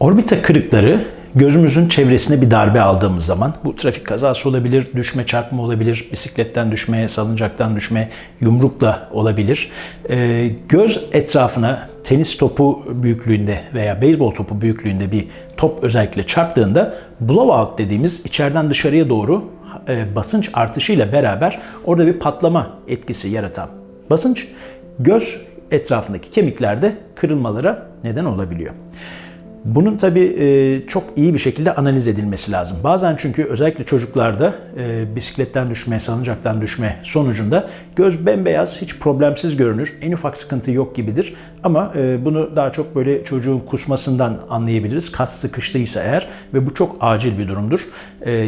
Orbita kırıkları gözümüzün çevresine bir darbe aldığımız zaman bu trafik kazası olabilir, düşme çarpma olabilir, bisikletten düşme, salıncaktan düşme, yumrukla olabilir. Ee, göz etrafına tenis topu büyüklüğünde veya beyzbol topu büyüklüğünde bir top özellikle çarptığında blowout dediğimiz içeriden dışarıya doğru e, basınç artışıyla beraber orada bir patlama etkisi yaratan basınç göz etrafındaki kemiklerde kırılmalara neden olabiliyor. Bunun tabii e, çok iyi bir şekilde analiz edilmesi lazım. Bazen çünkü özellikle çocuklarda e, bisikletten düşme, salıncaktan düşme sonucunda göz bembeyaz, hiç problemsiz görünür. En ufak sıkıntı yok gibidir. Ama e, bunu daha çok böyle çocuğun kusmasından anlayabiliriz. Kas sıkıştıysa eğer ve bu çok acil bir durumdur.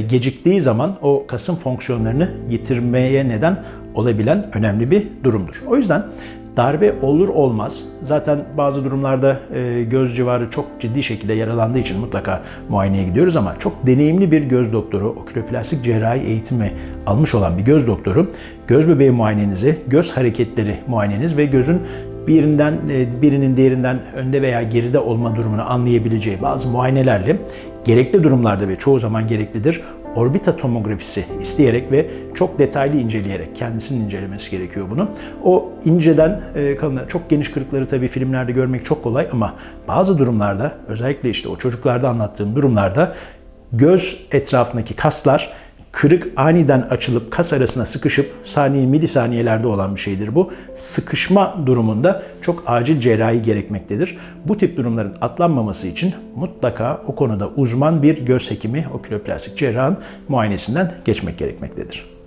Geciktiği zaman o kasın fonksiyonlarını yitirmeye neden olabilen önemli bir durumdur. O yüzden Darbe olur olmaz. Zaten bazı durumlarda e, göz civarı çok ciddi şekilde yaralandığı için mutlaka muayeneye gidiyoruz ama çok deneyimli bir göz doktoru, oküloplastik cerrahi eğitimi almış olan bir göz doktoru göz bebeği muayenenizi, göz hareketleri muayeneniz ve gözün birinden e, birinin diğerinden önde veya geride olma durumunu anlayabileceği bazı muayenelerle gerekli durumlarda ve çoğu zaman gereklidir orbita tomografisi isteyerek ve çok detaylı inceleyerek kendisinin incelemesi gerekiyor bunu. O inceden e, çok geniş kırıkları tabii filmlerde görmek çok kolay ama bazı durumlarda özellikle işte o çocuklarda anlattığım durumlarda göz etrafındaki kaslar kırık aniden açılıp kas arasına sıkışıp saniye milisaniyelerde olan bir şeydir bu. Sıkışma durumunda çok acil cerrahi gerekmektedir. Bu tip durumların atlanmaması için mutlaka o konuda uzman bir göz hekimi, oküloplastik cerrahın muayenesinden geçmek gerekmektedir.